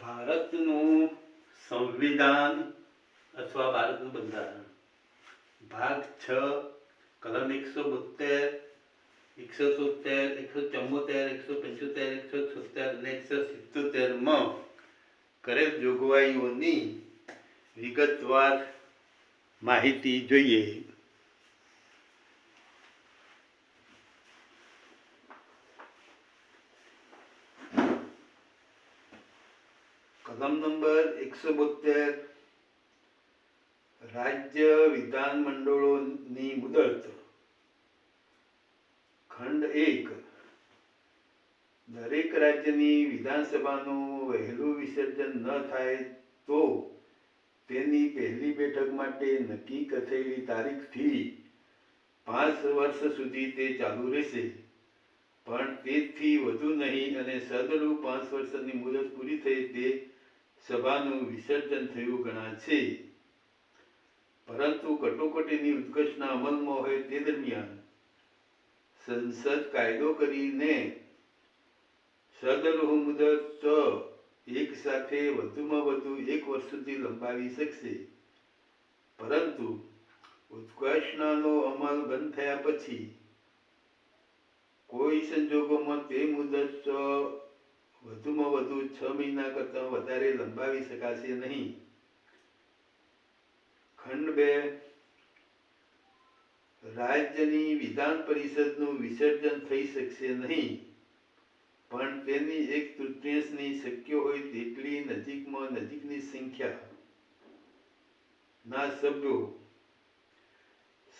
ભારતનું સંવિધાન અથવા ભારતનું બંધારણ. ભાગ છ, કલમ એકસો બોતેર એકસો સોતેર એકસો ચુમ્મોતેર એકસો પંચોતેર, એકસો છોતેર અને એકસો સિત્તોતેરમાં કરેલ જોગવાઈઓની વિગતવાર માહિતી જોઈએ. કલમ નંબર એકસો બોતેર રાજ્ય વિધાન મંડળોની મુદત. ખંડ એક. દરેક રાજ્યની વિધાનસભાનું વહેલું વિસર્જન ન થાય તો તેની પહેલી બેઠક માટે નક્કી થયેલી તારીખથી પાંચ વર્ષ સુધી તે ચાલુ રહેશે. પણ તેથી વધુ નહીં અને સદરૂપ પાંચ વર્ષની મુદત પૂરી થઈ તે સભાનું વિસર્જન થયું ગણાશે પરંતુ કટોકટીની ઉત્કર્ષના અમલમાં હોય તે દરમિયાન સંસદ કાયદો કરીને સદરૂહ મુદત એક સાથે વધુમાં વધુ એક વર્ષ સુધી લંબાવી શકશે. પરંતુ ઉત્કર્ષણાનો અમલ બંધ થયા પછી કોઈ સંજોગોમાં તે મુદત વધુમાં વધુ છ મહિના કરતાં વધારે લંબાવી શકાશે નહીં. ખંડ બે. રાજ્યની વિધાન પરિષદનું વિસર્જન થઈ શકશે નહીં, પણ તેની એક તૃતીયાંશની શક્ય હોય તેટલી નજીકમાં નજીકની સંખ્યા. ના, સભ્યો,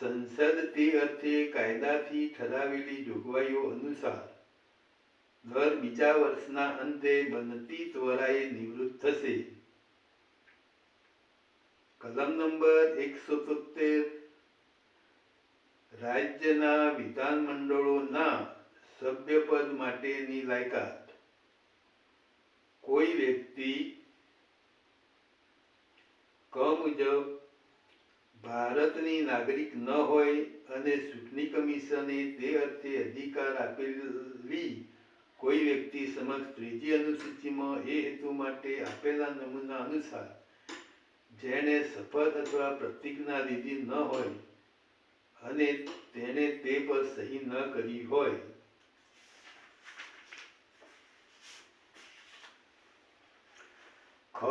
સંસદ તે અર્થે કાયદાથી ઠરાવેલી જોગવાઈઓ અનુસાર દર બીજા વર્ષના અંતે બનતી ત્વરાએ નિવૃત્ત થશે. કલમ નંબર એકસો તોતેર રાજ્યના વિધાન મંડળોના સભ્યપદ માટેની લાયકાત. કોઈ વ્યક્તિ ક મુજબ ભારતની નાગરિક ન હોય અને ચૂંટણી કમિશને તે અર્થે અધિકાર આપેલી કોઈ વ્યક્તિ સમક્ષ ત્રીજી અનુસૂચિમાં એ હેતુ માટે આપેલા નમૂના અનુસાર જેણે શપથ અથવા પ્રતિજ્ઞા લીધી ન હોય અને તેણે તે પર સહી ન કરી હોય. ખ.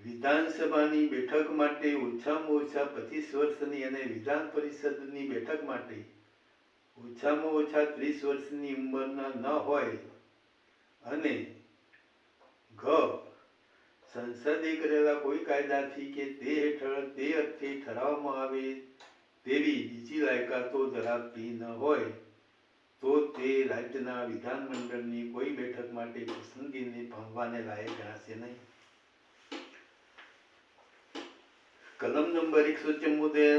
વિધાનસભાની બેઠક માટે ઓછામાં ઓછા પચીસ વર્ષની અને વિધાન પરિષદની બેઠક માટે ઓછામાં ઓછા ત્રીસ વર્ષની ઉંમરના ન હોય અને ઘ સંસદે કરેલા કોઈ કાયદાથી કે તે હેઠળ તે અર્થે ઠરાવવામાં આવે તેવી બીજી લાયકાતો ધરાવતી ન હોય, તો તે રાજ્યના વિધાનમંડળની કોઈ બેઠક માટે પસંદગીને પામવાને લાયક ગણાશે નહીં. કલમ નંબર એકસો ચુમ્મોતેર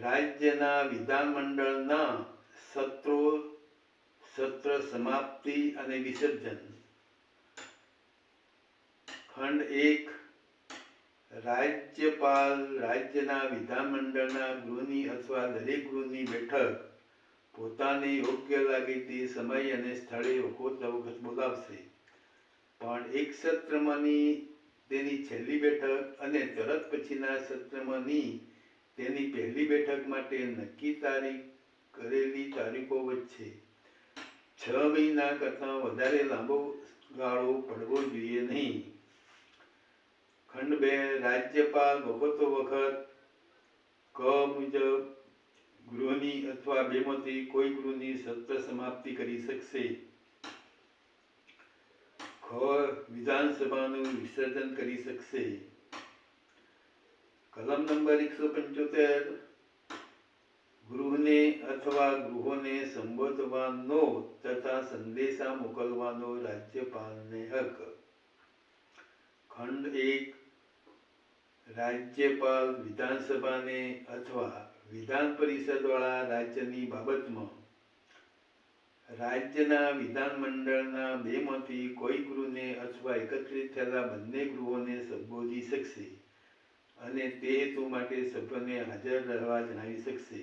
રાજ્યના વિધાનમંડળના સત્રો, સત્ર સમાપ્તિ અને વિસર્જન. ખંડ એક, રાજ્યપાલ રાજ્યના વિધાનમંડળના ગૃહની અથવા દરેક ગૃહની બેઠક પોતાને યોગ્ય લાગે તે સમય અને સ્થળે વખત વખત બોલાવશે. પણ એક સત્રમાંની તેની છેલ્લી બેઠક અને તરત પછીના સત્રમાંની તેની પહેલી બેઠક માટે નક્કી તારીખ કરેલી તારીખો વચ્ચે છ મહિના કરતાં વધારે લાંબો ગાળો પડવો જોઈએ નહીં. ખંડ બે રાજ્યપાલ વખતો વખત ક મુજબ ગૃહની અથવા બેમાંથી કોઈ ગૃહની સત્ર સમાપ્તિ કરી શકશે. ખ વિધાનસભાનું વિસર્જન કરી શકશે. કલમ નંબર એકસો પંચોતેર, ગૃહને અથવા ગૃહોને સંબોધવાનો તથા સંદેશા મોકલવાનો રાજ્યપાલને હક. ખંડ એક, રાજ્યપાલ વિધાનસભાને અથવા વિધાન પરિષદવાળા રાજ્યની બાબતમાં. રાજ્યના વિધાનમંડળના બેમાંથી કોઈ ગૃહને અથવા એકત્રિત થયેલા બંને ગૃહોને સંબોધી શકશે. અને તે હેતુ માટે સભ્યોને હાજર રહેવા જણાવી શકશે.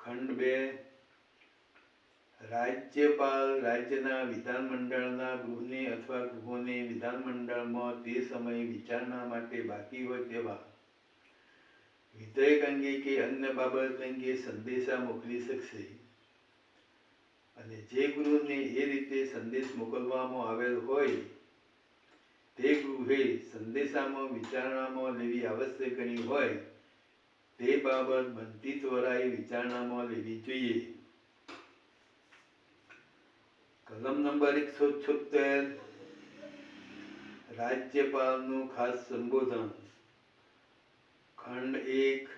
ખંડ બે, રાજ્યપાલ રાજ્યના વિધાનમંડળના ગૃહને અથવા ગૃહોને વિધાનમંડળમાં તે સમયે વિચારણા માટે બાકી હોય તેવા વિધેયક અંગે કે અન્ય બાબત અંગે સંદેશા મોકલી શકશે. અને જે ગૃહને એ રીતે સંદેશ મોકલવામાં આવેલ હોય તે ગૃહે સંદેશામાં, વિચારણામાં લેવી આવશ્યકની હોય તે બાબત બનતી ત્વરાએ વિચારણામાં લેવી જોઈએ. કલમ નંબર એકસો છોતેર રાજ્યપાલનું ખાસ સંબોધન. ખંડ એક,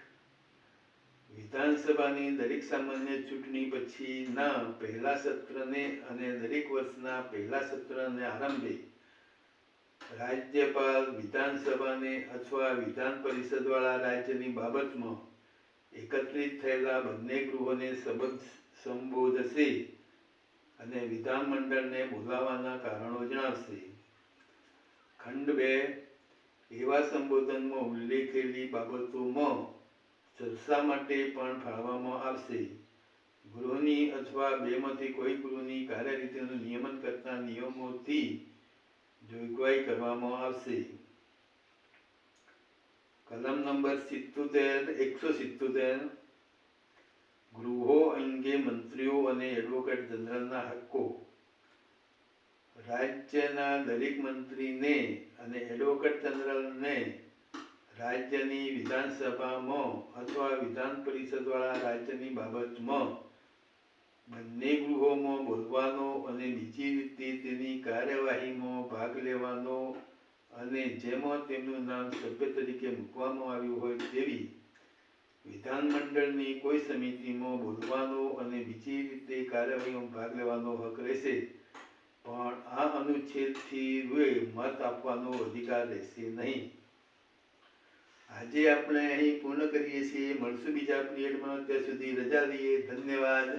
વિધાનસભાની દરેક સામાન્ય ચૂંટણી પછીના પહેલા સત્રને અને દરેક વર્ષના પહેલા સત્રને આરંભે રાજ્યપાલ, વિધાનસભાને અથવા વિધાન પરિષદવાળા રાજ્યની બાબતમાં એકત્રિત થયેલા બંને ગૃહોને સંબંધ સંબોધશે અને વિધાનમંડળને બોલાવવાના કારણો જણાવશે. ખંડ બે, એવા સંબોધનમાં ઉલ્લેખેલી બાબતોમાં ચર્ચા માટે પણ ફાળવવામાં આવશે. ગૃહની અથવા બેમાંથી કોઈ ગૃહની કાર્યરીતિનું નિયમન કરતા નિયમોથી જોગવાઈ કરવામાં આવશે? કલમ નંબર સિત્તોતેર, એકસો સિત્તોતેર. ગૃહો અંગે મંત્રીઓ અને એડવોકેટ જનરલના હક્કો. રાજ્યના દરેક મંત્રીને અને એડવોકેટ જનરલને રાજ્યની વિધાનસભામાં અથવા વિધાન પરિષદવાળા રાજ્યની બાબતમાં બંને ગૃહોમાં બોલવાનો અને બીજી રીતે તેની કાર્યવાહીમાં ભાગ લેવાનો અને જેમાં તેમનું નામ સભ્ય તરીકે મૂકવામાં આવ્યું હોય તેવી વિધાનમંડળની કોઈ સમિતિમાં બોલવાનો અને બીજી રીતે કાર્યવાહીમાં ભાગ લેવાનો હક રહેશે. પણ આ અનુચ્છેદથી રૂએ મત આપવાનો અધિકાર રહેશે નહીં. આજે આપણે અહીં પૂર્ણ કરીએ છીએ. મળશું બીજા પીરિયડમાં. ત્યાં સુધી રજા લઈએ. ધન્યવાદ.